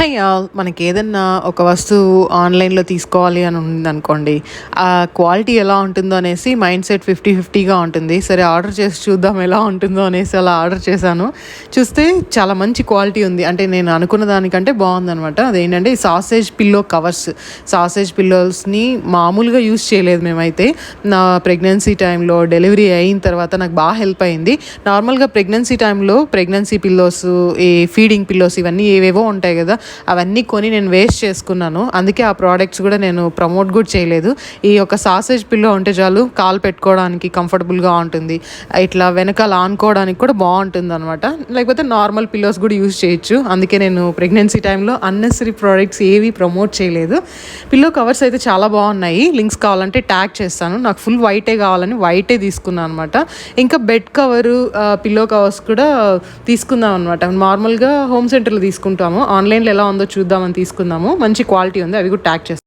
Hi మనకి ఏదన్నా ఒక వస్తువు ఆన్లైన్లో తీసుకోవాలి అని ఉందనుకోండి ఆ క్వాలిటీ ఎలా ఉంటుందో అనేసి మైండ్ సెట్ ఫిఫ్టీ ఫిఫ్టీగా ఉంటుంది. సరే ఆర్డర్ చేసి చూద్దాం ఎలా ఉంటుందో అనేసి అలా ఆర్డర్ చేశాను. చూస్తే చాలా మంచి క్వాలిటీ ఉంది. అంటే నేను అనుకున్న దానికంటే బాగుందనమాట. అదేంటంటే సాసేజ్ పిల్లో కవర్స్ సాసేజ్ పిల్లోస్ని మామూలుగా యూస్ చేయలేదు మేమైతే. నా ప్రెగ్నెన్సీ టైంలో డెలివరీ అయిన తర్వాత నాకు బాగా హెల్ప్ అయింది. నార్మల్గా ప్రెగ్నెన్సీ టైంలో ప్రెగ్నెన్సీ పిల్లోస్ ఈ ఫీడింగ్ పిల్లోస్ ఇవన్నీ ఏవేవో ఉంటాయి కదా అవన్నీ కొని నేను వేస్ట్ చేసుకున్నాను. అందుకే ఆ ప్రోడక్ట్స్ కూడా నేను ప్రమోట్ కూడా చేయలేదు. ఈ యొక్క సాసేజ్ పిల్లో ఉంటే చాలు కాలు పెట్టుకోవడానికి కంఫర్టబుల్గా ఉంటుంది. ఇట్లా వెనకాల ఆనుకోవడానికి కూడా బాగుంటుంది అనమాట లేకపోతే నార్మల్ పిల్లోస్ కూడా యూజ్ చేయొచ్చు. అందుకే నేను ప్రెగ్నెన్సీ టైంలో అన్నెసరీ ప్రోడక్ట్స్ ఏవి ప్రమోట్ చేయలేదు. పిల్లో కవర్స్ అయితే చాలా బాగున్నాయి. లింక్స్ కావాలంటే ట్యాగ్ చేస్తాను. నాకు ఫుల్ వైటే కావాలని వైటే తీసుకున్నాను అనమాట ఇంకా బెడ్ కవరు పిల్లో కవర్స్ కూడా తీసుకుందాం అనమాట నార్మల్గా హోమ్ సెంటర్లో తీసుకుంటాము. ఆన్లైన్లో ఎలా ఉందో చూద్దామని తీసుకుందాము. మంచి క్వాలిటీ ఉంది. అవి కూడా ట్యాగ్ చేస్తాం.